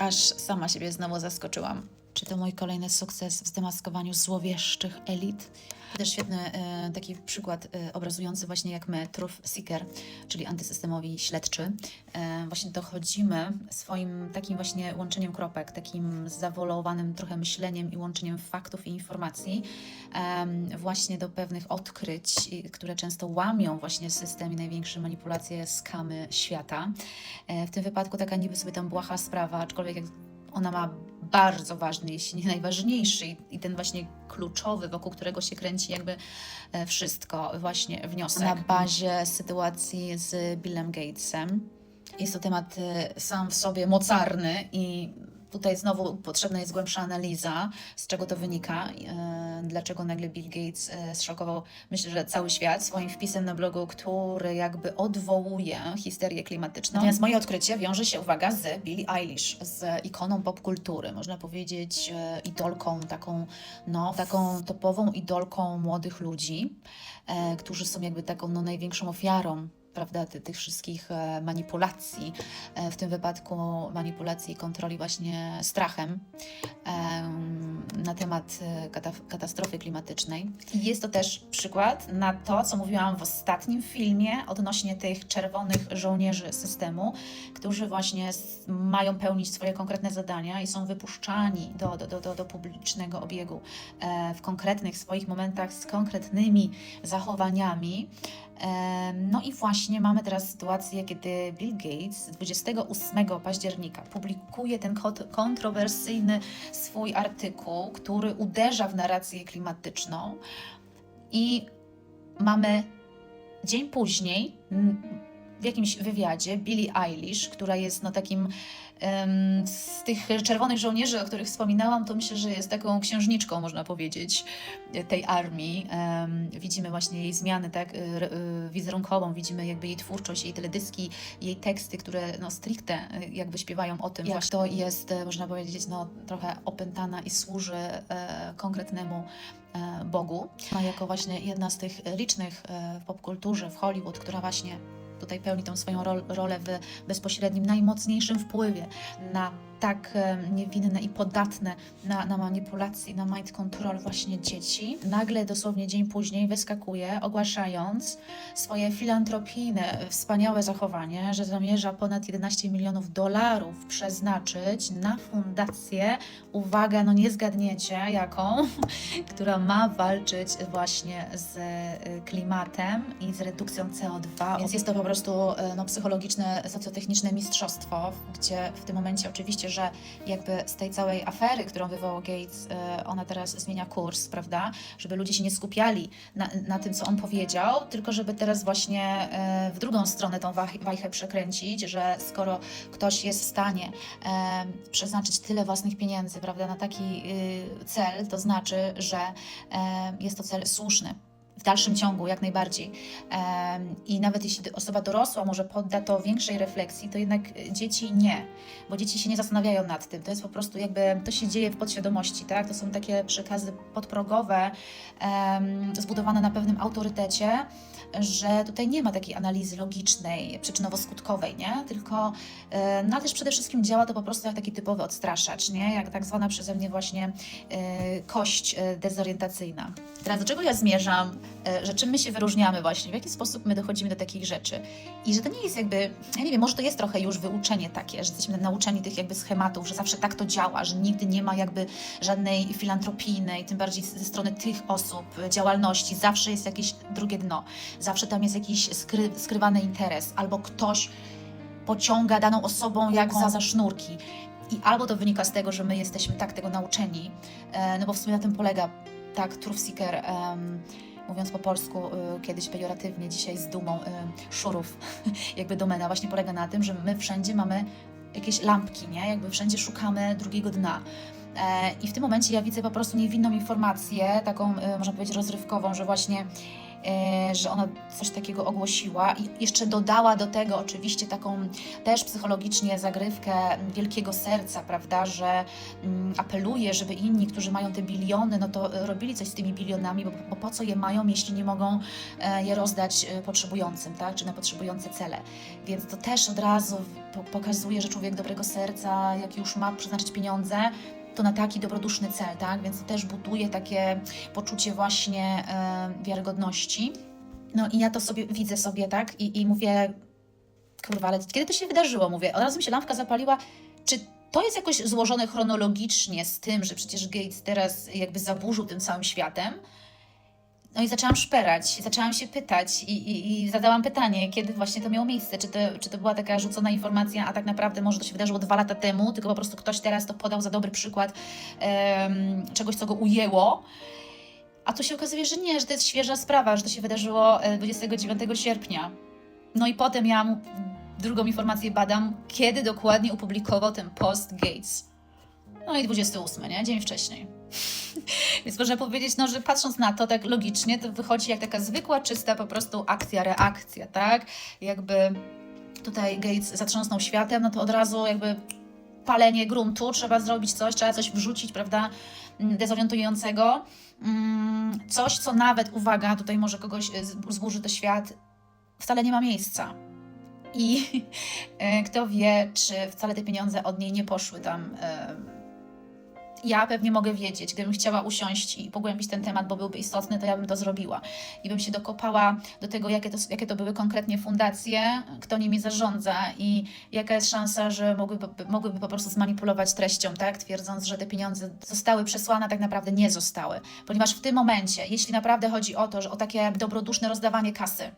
Aż sama siebie znowu zaskoczyłam. Czy to mój kolejny sukces w zdemaskowaniu złowieszczych elit? Też świetny e, taki przykład e, obrazujący właśnie jak my, Truth Seeker, czyli antysystemowi śledczy. E, właśnie dochodzimy swoim takim właśnie łączeniem kropek, takim zawolowanym trochę myśleniem i łączeniem faktów i informacji em, właśnie do pewnych odkryć, które często łamią właśnie system i największe manipulacje, skamy świata. E, w tym wypadku taka niby sobie tam błaha sprawa, aczkolwiek jak ona ma bardzo ważny, jeśli nie najważniejszy i, i ten właśnie kluczowy, wokół którego się kręci jakby e, wszystko, właśnie wniosek. Na bazie sytuacji z Billem Gatesem. Jest to temat e, sam w sobie mocarny i tutaj znowu potrzebna jest głębsza analiza, z czego to wynika, e, dlaczego nagle Bill Gates e, zszokował, myślę, że cały świat swoim wpisem na blogu, który jakby odwołuje histerię klimatyczną. Natomiast moje odkrycie wiąże się, uwaga, z Billie Eilish, z ikoną popkultury, można powiedzieć e, idolką, taką, no, taką topową idolką młodych ludzi, e, którzy są jakby taką no, największą ofiarą prawda, ty, tych wszystkich manipulacji, w tym wypadku manipulacji i kontroli właśnie strachem. Em, na temat kata katastrofy klimatycznej. I jest to też przykład na to, co mówiłam w ostatnim filmie odnośnie tych czerwonych żołnierzy systemu, którzy właśnie mają pełnić swoje konkretne zadania i są wypuszczani do, do, do, do, do publicznego obiegu e, w konkretnych swoich momentach z konkretnymi zachowaniami. No i właśnie mamy teraz sytuację, kiedy Bill Gates 28 października publikuje ten kontrowersyjny swój artykuł, który uderza w narrację klimatyczną. I mamy dzień później w jakimś wywiadzie Billie Eilish, która jest no takim em, z tych czerwonych żołnierzy, o których wspominałam, to myślę, że jest taką księżniczką, można powiedzieć, tej armii. Em, widzimy właśnie jej zmiany tak, y, y, wizerunkową, widzimy jakby jej twórczość, jej teledyski, jej teksty, które no, stricte y, jakby śpiewają o tym, jak to jest, e, można powiedzieć, no, trochę opętana i służy e, konkretnemu e, Bogu. Jako właśnie jedna z tych licznych e, w popkulturze, w Hollywood, która właśnie tutaj pełni tą swoją rol, rolę w bezpośrednim, najmocniejszym wpływie na tak e, niewinne i podatne na, na manipulacje, na mind control właśnie dzieci. Nagle, dosłownie dzień później, wyskakuje, ogłaszając swoje filantropijne, wspaniałe zachowanie, że zamierza ponad 11 milionów dolarów przeznaczyć na fundację, uwaga, no nie zgadniecie jaką, która ma walczyć właśnie z y, klimatem i z redukcją CO2. Więc jest to po prostu y, no, psychologiczne, socjotechniczne mistrzostwo, gdzie w tym momencie oczywiście, że jakby z tej całej afery, którą wywołał Gates, y, ona teraz zmienia kurs, prawda? Żeby ludzie się nie skupiali na, na tym, co on powiedział, tylko żeby teraz właśnie y, w drugą stronę tą wajchę przekręcić, że skoro ktoś jest w stanie em, przeznaczyć tyle własnych pieniędzy, prawda, na taki y, cel, to znaczy, że jest to cel słuszny. W dalszym ciągu, jak najbardziej. I nawet jeśli osoba dorosła może podda to większej refleksji, to jednak dzieci nie, bo dzieci się nie zastanawiają nad tym. To jest po prostu jakby, to się dzieje w podświadomości, tak? To są takie przekazy podprogowe, zbudowane na pewnym autorytecie, że tutaj nie ma takiej analizy logicznej, przyczynowo-skutkowej, nie? Tylko, e, no ale też przede wszystkim działa to po prostu jak taki typowy odstraszacz, nie? Jak tak zwana przeze mnie właśnie e, kość e, dezorientacyjna. Teraz do czego ja zmierzam? E, Że czym my się wyróżniamy właśnie? W jaki sposób my dochodzimy do takich rzeczy? I że to nie jest jakby, ja nie wiem, może to jest trochę już wyuczenie takie, że jesteśmy nauczeni tych jakby schematów, że zawsze tak to działa, że nigdy nie ma jakby żadnej filantropijnej, tym bardziej ze strony tych osób, działalności, zawsze jest jakieś drugie dno, zawsze tam jest jakiś skry, skrywany interes, albo ktoś pociąga daną osobą jak za, za sznurki. I albo to wynika z tego, że my jesteśmy tak tego nauczeni, e, no bo w sumie na tym polega tak Truth Seeker, em, mówiąc po polsku y, kiedyś pejoratywnie, dzisiaj z dumą y, szurów, jakby domena właśnie polega na tym, że my wszędzie mamy jakieś lampki, nie? Jakby wszędzie szukamy drugiego dna. E, I w tym momencie ja widzę po prostu niewinną informację, taką, y, można powiedzieć, rozrywkową, że właśnie że ona coś takiego ogłosiła i jeszcze dodała do tego oczywiście taką też psychologicznie zagrywkę wielkiego serca, prawda, że mm, apeluje, żeby inni, którzy mają te biliony, no to e, robili coś z tymi bilionami, bo, bo po co je mają, jeśli nie mogą e, je rozdać e, potrzebującym, tak, czy na potrzebujące cele. Więc to też od razu po, pokazuje, że człowiek dobrego serca, jak już ma przeznaczyć pieniądze, to na taki dobroduszny cel, tak? Więc to też buduje takie poczucie właśnie e, wiarygodności. No i ja to sobie widzę sobie, tak? I, I mówię, kurwa, ale kiedy to się wydarzyło? Mówię, od razu mi się lampka zapaliła, czy to jest jakoś złożone chronologicznie z tym, że przecież Gates teraz jakby zaburzył tym całym światem? No i zaczęłam szperać, zaczęłam się pytać i, i, i zadałam pytanie, kiedy właśnie to miało miejsce, czy to, czy to była taka rzucona informacja, a tak naprawdę może to się wydarzyło dwa lata temu, tylko po prostu ktoś teraz to podał za dobry przykład em, czegoś, co go ujęło. A tu się okazuje, że nie, że to jest świeża sprawa, że to się wydarzyło e, 29 sierpnia. No i potem ja drugą informację badam, kiedy dokładnie opublikował ten post Gates. No i 28, nie? Dzień wcześniej. Więc można powiedzieć, no, że patrząc na to tak logicznie, to wychodzi jak taka zwykła, czysta po prostu akcja, reakcja, tak? Jakby tutaj Gates zatrząsnął światem, no to od razu jakby palenie gruntu, trzeba zrobić coś, trzeba coś wrzucić, prawda, mm, dezorientującego. Mm, Coś, co nawet, uwaga, tutaj może kogoś e, zburzy to świat, wcale nie ma miejsca. I e, kto wie, czy wcale te pieniądze od niej nie poszły tam. Ja pewnie mogę wiedzieć, gdybym chciała usiąść i pogłębić ten temat, bo byłby istotny, to ja bym to zrobiła. I bym się dokopała do tego, jakie to, jakie to były konkretnie fundacje, kto nimi zarządza i jaka jest szansa, że mogłyby, mogłyby po prostu zmanipulować treścią, tak? Twierdząc, że te pieniądze zostały przesłane, a tak naprawdę nie zostały. Ponieważ w tym momencie, jeśli naprawdę chodzi o to, że o takie dobroduszne rozdawanie kasy,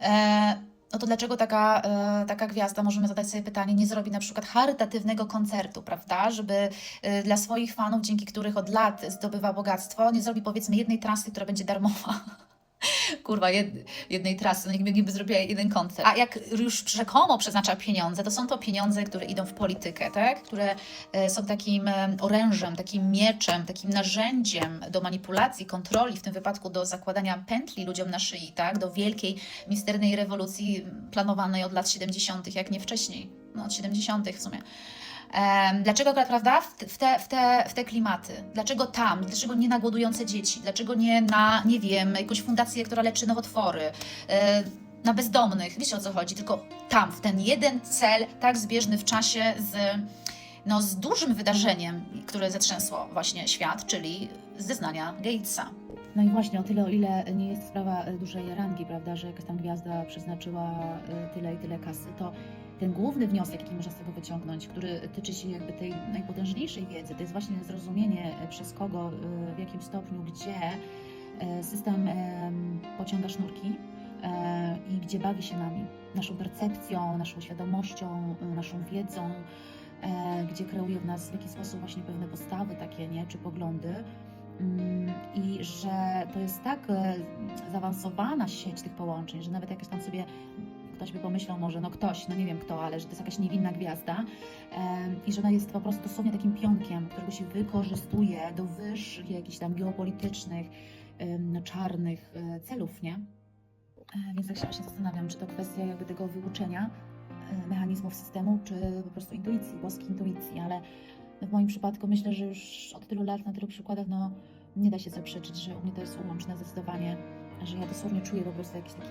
e, no to dlaczego taka, e, taka gwiazda, możemy zadać sobie pytanie, nie zrobi na przykład charytatywnego koncertu, prawda? Żeby e, dla swoich fanów, dzięki których od lat zdobywa bogactwo, nie zrobi powiedzmy jednej trasy, która będzie darmowa. Kurwa, jed, jednej trasy, no nikt niby zrobiła jeden koncert. A jak już rzekomo przeznacza pieniądze, to są to pieniądze, które idą w politykę, tak? Które e, są takim e, orężem, takim mieczem, takim narzędziem do manipulacji, kontroli, w tym wypadku do zakładania pętli ludziom na szyi, tak? Do wielkiej, misternej rewolucji planowanej od lat 70., jak nie wcześniej. No, od 70. w sumie. Dlaczego prawda, w te, w, te, w, te, klimaty? Dlaczego tam? Dlaczego nie na głodujące dzieci? Dlaczego nie na, nie wiem, jakąś fundację, która leczy nowotwory? E, na bezdomnych, wiecie o co chodzi, tylko tam, w ten jeden cel, tak zbieżny w czasie z, no, z dużym wydarzeniem, które zatrzęsło właśnie świat, czyli zeznania Gatesa. No i właśnie o tyle, o ile nie jest sprawa dużej rangi, prawda, że jakaś tam gwiazda przeznaczyła e, tyle i tyle kasy, to ten główny wniosek, jaki można z tego wyciągnąć, który tyczy się jakby tej najpotężniejszej wiedzy, to jest właśnie zrozumienie e, przez kogo, e, w jakim stopniu, gdzie e, system em, pociąga sznurki i gdzie bawi się nami, naszą percepcją, naszą świadomością, naszą wiedzą, gdzie kreuje w nas w jakiś sposób właśnie pewne postawy takie, nie, czy poglądy. Mm, I że to jest tak zaawansowana sieć tych połączeń, że nawet jak tam sobie ktoś by pomyślał może, no ktoś, no nie wiem kto, ale że to jest jakaś niewinna gwiazda i że ona jest po prostu dosłownie takim pionkiem, którego się wykorzystuje do wyższych jakichś tam geopolitycznych, em, czarnych e, celów, nie? E, Więc tak się właśnie zastanawiam, czy to kwestia jakby tego wyuczenia e, mechanizmów systemu, czy po prostu intuicji, boskiej intuicji, ale w moim przypadku myślę, że już od tylu lat, na tylu przykładach, no nie da się zaprzeczyć, że u mnie to jest ułączne zdecydowanie, że ja dosłownie czuję po prostu jakiś taki,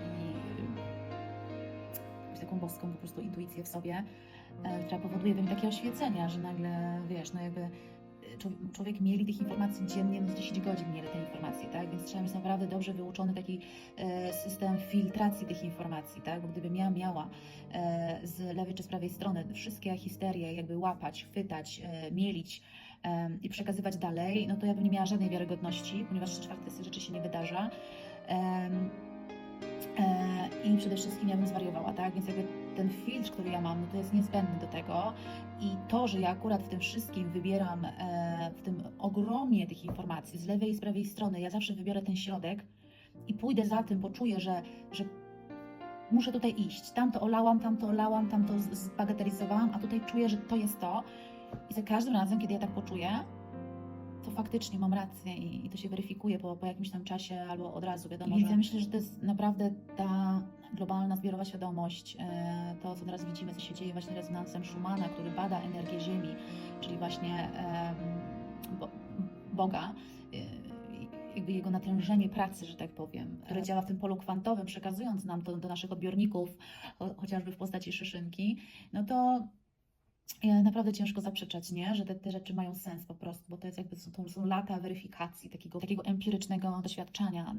jakąś taką boską po prostu intuicję w sobie, e, która powoduje we mnie takie oświecenia, że nagle, wiesz, no jakby e, człowiek, mieli tych informacji dziennie, no z 10 godzin mieli te informacje, tak? Więc trzeba mieć naprawdę dobrze wyuczony taki e, system filtracji tych informacji, tak? Bo gdybym ja miała z lewej czy z prawej strony wszystkie histerie jakby łapać, chwytać, mielić i przekazywać dalej, no to ja bym nie miała żadnej wiarygodności, ponieważ czwarte rzeczy się nie wydarza. E, I przede wszystkim ja bym zwariowała, tak? Więc jakby ten filtr, który ja mam, no to jest niezbędny do tego. I to, że ja akurat w tym wszystkim wybieram, e, w tym ogromie tych informacji z lewej i z prawej strony, ja zawsze wybiorę ten środek i pójdę za tym, poczuję, że, że muszę tutaj iść. Tam to olałam, tam to olałam, tam to zbagatelizowałam, a tutaj czuję, że to jest to. I za każdym razem, kiedy ja tak poczuję, to faktycznie mam rację i, i to się weryfikuje po, po jakimś tam czasie albo od razu wiadomo, Więc że... ja myślę, że to jest naprawdę ta globalna zbiorowa świadomość, e, to co teraz widzimy, co się dzieje właśnie rezonansem Schumana, który bada energię Ziemi, czyli właśnie bo, Boga, e, jakby jego natężenie pracy, że tak powiem, które Tak. działa w tym polu kwantowym, przekazując nam to do naszych odbiorników, cho- chociażby w postaci szyszynki, no to naprawdę ciężko zaprzeczać, nie? że te, te rzeczy mają sens po prostu, bo to jest jakby są, lata weryfikacji, takiego, takiego empirycznego doświadczania